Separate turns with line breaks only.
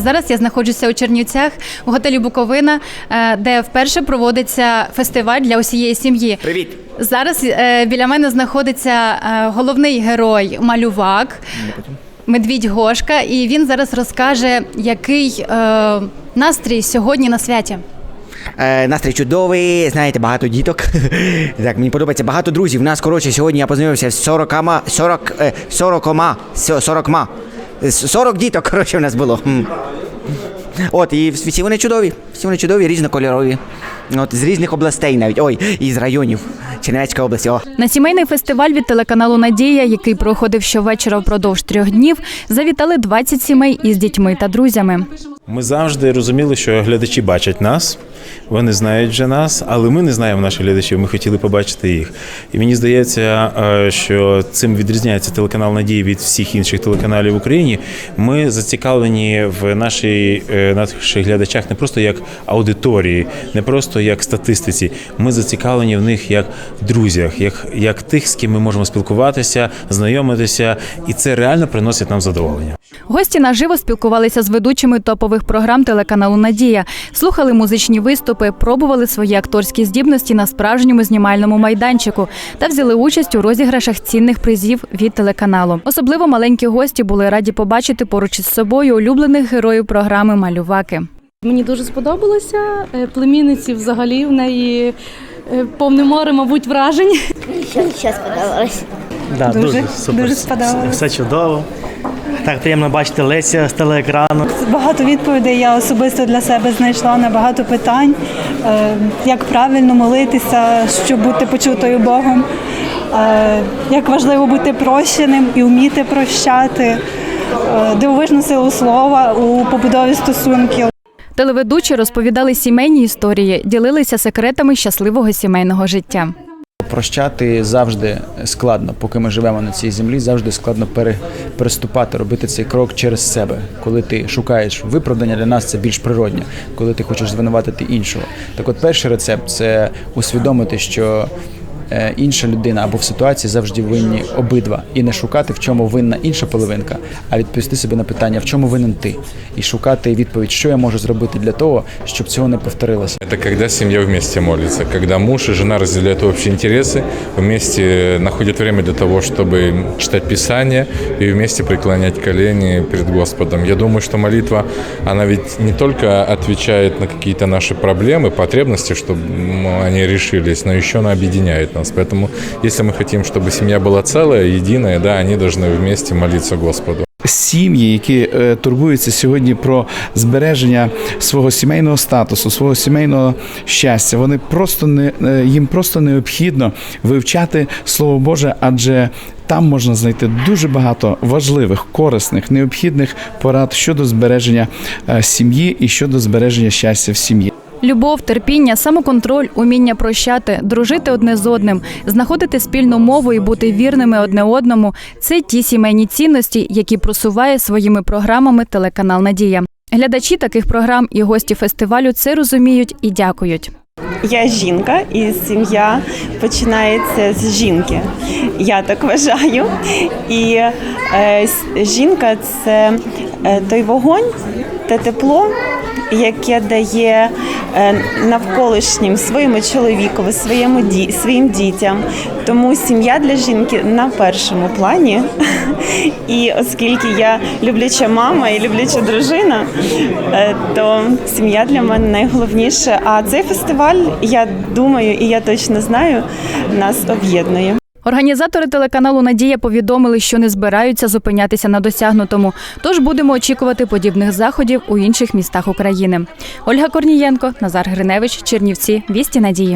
Зараз я знаходжуся у Чернівцях у готелі Буковина, е, де вперше проводиться фестиваль для усієї сім'ї.
Привіт!
Зараз е, біля мене знаходиться е, головний герой малювак. Медвідь Гошка, і він зараз розкаже, який настрій сьогодні на святі.
Е, настрій чудовий, знаєте, багато діток. так, мені подобається багато друзів. У нас, коротше, сьогодні я познайомився з 40, 40, е, 40, 40, 40 діток, коротше, у нас було. От, і всі вони чудові, всі вони чудові, різнокольорові. От, з різних областей навіть, ой, і з районів. Чернецька область, о.
На сімейний фестиваль від телеканалу Надія, який проходив щовечора впродовж трьох днів, завітали 20 сімей із дітьми та друзями.
Ми завжди розуміли, що глядачі бачать нас, вони знають вже нас, але ми не знаємо наших глядачів. Ми хотіли побачити їх. І мені здається, е, що цим відрізняється телеканал Надії від всіх інших телеканалів в Україні. Ми зацікавлені в нашій, е, наших глядачах не просто як аудиторії, не просто як статистиці. Ми зацікавлені в них як друзях, як, як тих, з ким ми можемо спілкуватися, знайомитися, і це реально приносить нам задоволення.
Гості наживо спілкувалися з ведучими топових програм телеканалу Надія, слухали музичні виступи, пробували свої акторські здібності на справжньому знімальному майданчику та взяли участь у розіграшах цінних призів від телеканалу. Особливо маленькі гості були раді побачити поруч із собою улюблених героїв програми Малюваки.
Мені дуже сподобалося. Е, Племінниці взагалі в неї е, повне море, мабуть, вражень.
Що, що сподобалось?
Да, дуже,
Дуже,
супер.
дуже сподобалось.
Все чудово. Так приємно бачити Леся з телеекрану.
Багато відповідей я особисто для себе знайшла на багато питань, Е, як правильно молитися, щоб бути почутою Богом, Е, як важливо бути прощеним і вміти прощати, Е, дивовижну силу слова у побудові стосунків.
Телеведучі розповідали сімейні історії, ділилися секретами щасливого сімейного життя.
Прощати завжди складно, поки ми живемо на цій землі, завжди складно переступати, робити цей крок через себе. Коли ти шукаєш виправдання для нас, це більш природне, коли ти хочеш звинуватити іншого. Так, от перший рецепт це усвідомити, що інша людина або в ситуації завжди винні обидва, і не шукати, в чому винна інша половинка, а відповісти собі на питання, в чому винен ти, і шукати відповідь, що я можу зробити для того, щоб цього не повторилося.
Это когда семья вместе молится, когда муж и жена разделяют общие интересы, вместе находят время для того, чтобы читать Писание и вместе преклонять колени перед Господом. Я думаю, что молитва, она ведь не только отвечает на какие-то наши проблемы, потребности, чтобы м, они решились, но еще она объединяет нас. Поэтому, если мы хотим, чтобы семья была целая, единая, да, они должны вместе молиться Господу.
Сім'ї, які е, турбуються сьогодні про збереження свого сімейного статусу, свого сімейного щастя, вони просто не е, їм просто необхідно вивчати слово Боже, адже там можна знайти дуже багато важливих, корисних, необхідних порад щодо збереження е, сім'ї і щодо збереження щастя в сім'ї.
Любов, терпіння, самоконтроль, уміння прощати, дружити одне з одним, знаходити спільну мову і бути вірними одне одному це ті сімейні цінності, які просуває своїми програмами телеканал Надія. Глядачі таких програм і гості фестивалю це розуміють і дякують.
Я жінка, і сім'я починається з жінки. Я так вважаю. І е, жінка це е, той вогонь, те тепло, яке дає е, навколишнім своєму чоловікові, своєму ді, своїм дітям. Тому сім'я для жінки на першому плані. І оскільки я любляча мама і любляча дружина, е, то сім'я для мене найголовніше. А цей фестиваль, я думаю, і я точно знаю, нас об'єднує.
Організатори телеканалу Надія повідомили, що не збираються зупинятися на досягнутому. Тож будемо очікувати подібних заходів у інших містах України. Ольга Корнієнко, Назар Гриневич, Чернівці, Вісті Надії.